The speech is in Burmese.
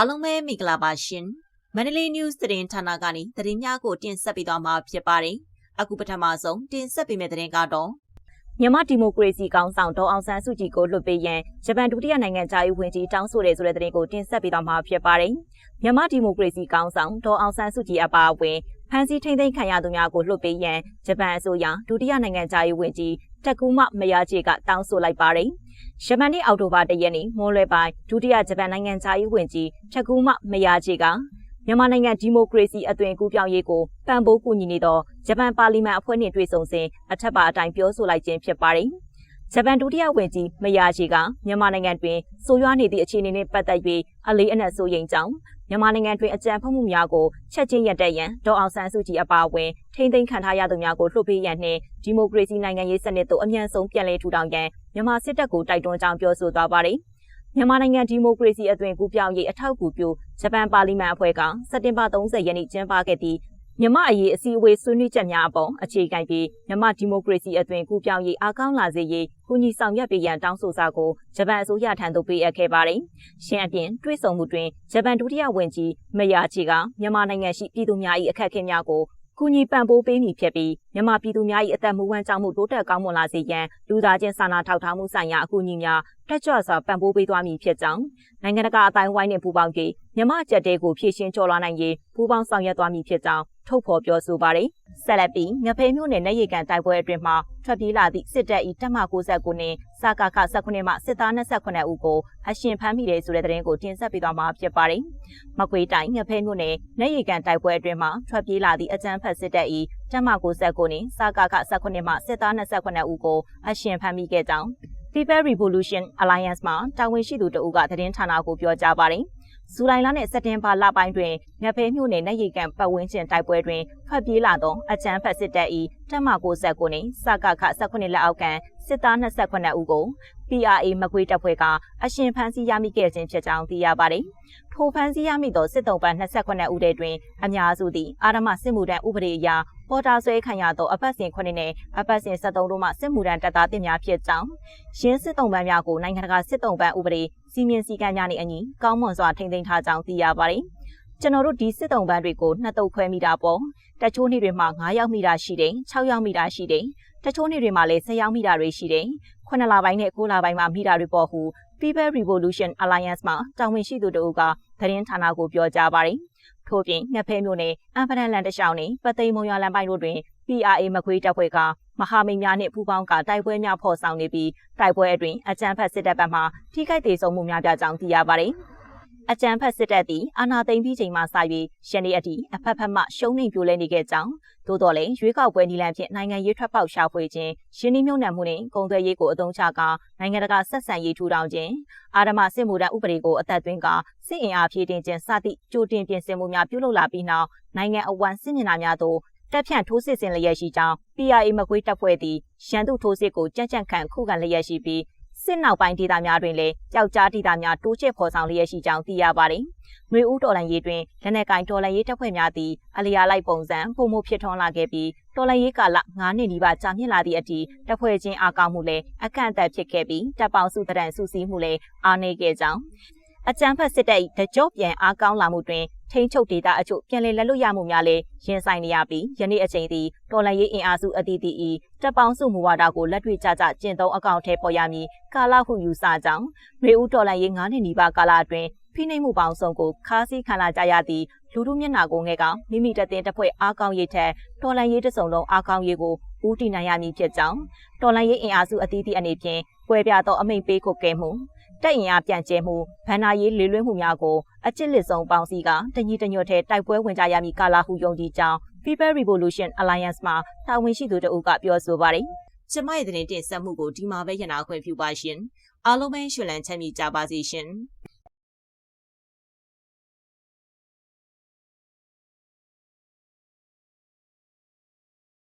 အားလုံးပဲမင်္ဂလာပါရှင်။မန္တလေး news သတင်းဌာနကနေသတင်းများကိုတင်ဆက်ပေးသွားမှာဖြစ်ပါတယ်။အခုပထမဆုံးတင်ဆက်ပေးမယ့်သတင်းကတော့မြန်မာဒီမိုကရေစီကောင်ဆောင်ဒေါ်အောင်ဆန်းစုကြည်ကိုလွှတ်ပေးရန်ဂျပန်ဒုတိယနိုင်ငံသားရေးဝန်ကြီးတောင်းဆိုတယ်ဆိုတဲ့သတင်းကိုတင်ဆက်ပေးသွားမှာဖြစ်ပါတယ်။မြန်မာဒီမိုကရေစီကောင်ဆောင်ဒေါ်အောင်ဆန်းစုကြည်အပါအဝင် ဖမ်းဆီးထိန်းသိမ်းခံရသူများကိုလွှတ်ပေးရန်ဂျပန်အစိုးရဒုတိယနိုင်ငံသားရေးဝန်ကြီးတက်ကူမမယာချေကတောင်းဆိုလိုက်ပါတယ်။ဂျပန်နေ့အောက်တိုဘာ၁ရက်နေ့မွန်းလွဲပိုင်းဒုတိယဂျပန်နိုင်ငံသားရေးဝန်ကြီးတက်ကူမမယာချေကမြန်မာနိုင်ငံဒီမိုကရေစီအသွင်ကူးပြောင်းရေးကိုပံ့ပိုးကူညီနေသောဂျပန်ပါလီမန်အဖွဲ့နှင့်တွေ့ဆုံစဉ်အထက်ပါအတိုင်းပြောဆိုလိုက်ခြင်းဖြစ်ပါတယ်။ ဂျပန်ဒုတိယဝန်ကြီးမယာချေကမြန်မာနိုင်ငံတွင်ဆိုရွားနေသည့်အခြေအနေနှင့်ပတ်သက်၍အလေးအနက်ဆိုရင်ကြောင့်မြန်မာနိုင်ငံတွင်အကြံဖတ်မှုများကိုချက်ချင်းရပ်တန့်ရန်ဒေါ်အောင်ဆန်းစုကြည်အပါအဝင်ထိမ့်သိမ်းခံထားရသူများကိုလွှတ်ပေးရန်နှင့်ဒီမိုကရေစီနိုင်ငံရေးစနစ်သို့အမြန်ဆုံးပြန်လည်ထူထောင်ရန်မြန်မာစစ်တပ်ကိုတိုက်တွန်းကြောင်းပြောဆိုသွားပါတယ်။မြန်မာနိုင်ငံဒီမိုကရေစီအသွင်ကူးပြောင်းရေးအထောက်အကူပြုဂျပန်ပါလီမန်အဖွဲ့ကစက်တင်ဘာ30ရက်နေ့ကျင်းပခဲ့သည့် မြန်မာအရေးအစည်းအဝေးဆွေးနွေးချက်များအပေါ်အခြေခံပြီးမြန်မာဒီမိုကရေစီအသွင်ကူးပြောင်းရေးအကောင်းလာစေရေးကုညီဆောင်ရွက်ပေးရန်တောင်းဆိုစာကိုဂျပန်အစိုးရထံသို့ပေးအပ်ခဲ့ပါတယ်။ရှင်းအပြင်တွေးဆောင်မှုတွင်ဂျပန်ဒုတိယဝန်ကြီးမယာချီကမြန်မာနိုင်ငံရှိပြည်သူများ၏အခက်အခဲများကိုကူညီပံ့ပိုးပေးမည်ဖြစ်ပြီး မြန်မာပြည်သူများ၏အသက်မူဝမ်းကြောင်းမှုတိုးတက်ကောင်းမွန်လာစေရန်လူသားချင်းစာနာထောက်ထားမှုဆိုင်ရာအကူအညီများတက်ကြွစွာပံ့ပိုးပေးသွားမည်ဖြစ်ကြောင်းနိုင်ငံတကာအတိုင်းဝိုင်းနှင့်ပူးပေါင်းပြီးမြန်မာအကြက်တဲကိုဖြည့်ရှင်းကျော်လွှားနိုင်ရေးပူးပေါင်းဆောင်ရွက်သွားမည်ဖြစ်ကြောင်းထုတ်ဖော်ပြောဆိုပါတယ်။ဆက်လက်ပြီးငဖဲမျိုးနယ်နေရီကန်တိုက်ပွဲအတွင်းမှာထွက်ပြေးလာသည့်စစ်တပ်၏တပ်မ69နှင့်စကခ19မှစစ်သား28ဦးကိုအရှင်ဖမ်းမိတယ်ဆိုတဲ့သတင်းကိုတင်ဆက်ပေးသွားမှာဖြစ်ပါတယ်။မကွေးတိုင်းငဖဲမျိုးနယ်နေရီကန်တိုက်ပွဲအတွင်းမှာထွက်ပြေးလာသည့်အကြမ်းဖက်စစ်တပ်၏ တပ်မ69နှင့်စကခ19မှစစ်သား28ဦးကိုအရှင်ဖမ်းမိခဲ့ကြောင်း People Revolution Alliance မှာတာဝန်ရှိသူတဦးကသတင်းဌာနကိုပြောကြားပါတယ်။ဇူလိုင်လနဲ့စက်တင်ဘာလပိုင်းတွင်ငဖဲမြို့နယ်နယ်ရီကန်ပတ်ဝန်းကျင်တိုက်ပွဲတွင်ဖတ်ပြေးလာသောအကြမ်းဖက်စစ်တပ်၏တပ်မ69နှင့်စကခ19လက်အောက်ခံစစ်သား28ဦးကို PRA မကွေးတပ်ဖွဲ့ကအရှင်ဖမ်းဆီးရမိခဲ့ခြင်းဖြစ်ကြောင်းသိရပါတယ်။ထိုဖမ်းဆီးရမိသောစစ်တုံးပန်း28ဦးတွင်အများစုသည်အာရမစစ်မှုထမ်းဥပဒေအရ ပေါ်တာဆွဲခံရသောအပတ်စဉ်9နဲ့အပတ်စဉ်73တို့မှစစ်မှုထမ်းတပ်သားတင်များဖြစ်ကြောင်းရင်းစစ်တုံးပန်းများကိုနိုင်ငံတကာစစ်တုံးပန်းဥပဒေစီမင်းစည်းကမ်းများနှင့်အညီကောင်းမွန်စွာထိန်းသိမ်းထားကြောင်းသိရပါတယ်။ကျွန်တော်တို့ဒီစစ်တုံးပန်းတွေကိုနှစ်တုပ်ခွဲမိတာပေါ့။တချို့နေ့တွေမှာ9ရောက်မိတာရှိတယ်၊6ရောက်မိတာရှိတယ်။တချို့နေ့တွေမှာလည်း10ရောက်မိတာတွေရှိတယ်။9လပိုင်းနဲ့9လပိုင်းမှာမိတာတွေပေါ့ဟု People Revolution Alliance မှာတာဝန်ရှိသူတို့ကသတင်းဌာနကိုပြောကြားပါတယ်။ ထို့ပြင်ငှက်ဖဲမျိုးနဲ့အန်ဖရန်လန်တရှောင်းနဲ့ပသိမ်မုံရွာလန်ပိုင်းတို့တွင် PRA မခွေးတပ်ဖွဲ့ကမဟာမိတ်များနှင့်ပူးပေါင်းကတိုက်ပွဲများဖော်ဆောင်နေပြီးတိုက်ပွဲအတွင်းအကြမ်းဖက်စစ်တပ်ဘက်မှထိခိုက်ဒေဆုံးမှုများပြကြောင်းသိရပါတယ်။ အကြမ်းဖက်စစ်တပ်သည်အာဏာသိမ်းပြီးချိန်မှစ၍ရှန်ဒီအတီအဖက်ဖက်မှရှုံးနိမ့်ပြိုလဲနေခဲ့ကြောင်းသို့တော်လည်းရွေးကောက်ပွဲနည်းလမ်းဖြင့်နိုင်ငံရေးထွက်ပေါက်ရှာဖွေခြင်းရှင်းနှီးမြုံနှံမှုနှင့်ကုန်သွယ်ရေးကိုအသုံးချကာနိုင်ငံတကာဆက်ဆံရေးထူထောင်ခြင်းအာဓမစစ်မှုထမ်းဥပဒေကိုအသက်သွင်းကာစစ်အင်အားဖြည့်တင်ခြင်းစသည့်ကြိုတင်ပြင်ဆင်မှုများပြုလုပ်လာပြီးနောက်နိုင်ငံအဝမ်းစစ်မျက်နှာများသို့တက်ဖြန့်ထိုးစစ်ဆင်လျက်ရှိကြောင်း PRA မကွေးတပ်ဖွဲ့သည်ရန်သူထိုးစစ်ကိုကြံ့ကြံ့ခံခုခံလျက်ရှိပြီး စစ်နောက်ပိုင်းဒေသများတွင်လည်းပျောက်ကြားဒေသများတိုးချဲ့ဖော်ဆောင်လျက်ရှိကြောင်းသိရပါတယ်။မျိုးဦးတော်လန်ရေးတွင်လက်နက်ကင်တော်လန်ရေးတပ်ဖွဲ့များသည်အလျာလိုက်ပုံစံပုံမှုဖြစ်ထွန်းလာခဲ့ပြီးတော်လန်ရေးကာလ9နှစ်နီးပါးကြာမြင့်လာသည့်အထိတပ်ဖွဲ့ချင်းအားကောင်းမှုလည်းအကန့်အသတ်ဖြစ်ခဲ့ပြီးတပ်ပေါင်းစုတရန်စုစည်းမှုလည်းအားနည်းခဲ့ကြောင်း အကြံဖတ်စစ်တပ်၏တကြော့ပြန်အားကောင်းလာမှုတွင်ထိန်းချုပ်ဒေတာအချို့ပြန်လည်လက်လွတ်ရမှုများလည်းရင်ဆိုင်နေရပြီးယနေ့အချိန်ထိတော်လှန်ရေးအင်အားစုအသီးသီး၏တပ်ပေါင်းစုမူဝါဒကိုလက်တွေ့ကျကျကျင့်သုံးအကောင့်ထဲပေါ်ရမည်ကာလဟုယူဆကြောင်းရေဦးတော်လှန်ရေး9နှစ်နီးပါးကာလအတွင်းဖိနှိပ်မှုပေါင်းစုံကိုခါးစည်းခံလာကြရသည့်လူမှုမျက်နှာကိုငဲကမိမိတတဲ့တပ်ဖွဲ့အားကောင်းရေးထက်တော်လှန်ရေးတစုံလုံးအားကောင်းရေးကိုဦးတည်နိုင်ရမည်ဖြစ်ကြောင်းတော်လှန်ရေးအင်အားစုအသီးသီးအနေဖြင့်ကွဲပြားသောအမိန့်ပေးကိုကဲမှု တက်ရင်အားပြန်ကျဲမှုဗန္နာရေးလေလွှဲမှုများကိုအကျစ်လက်ဆုံးပေါင်းစည်းကတညီတညွတ်ထဲတိုက်ပွဲဝင်ကြရမည်ကာလဟုယုံကြည်ကြောင်း People Revolution Alliance မှတာဝန်ရှိသူတဦးကပြောဆိုပါတယ်။ကျမရဲ့တင်တင်ဆက်မှုကိုဒီမှာပဲရနာခွင့်ပြုပါရှင်။အားလုံးပဲရှင်လန်းချမ်းမြေကြပါစေရှင်။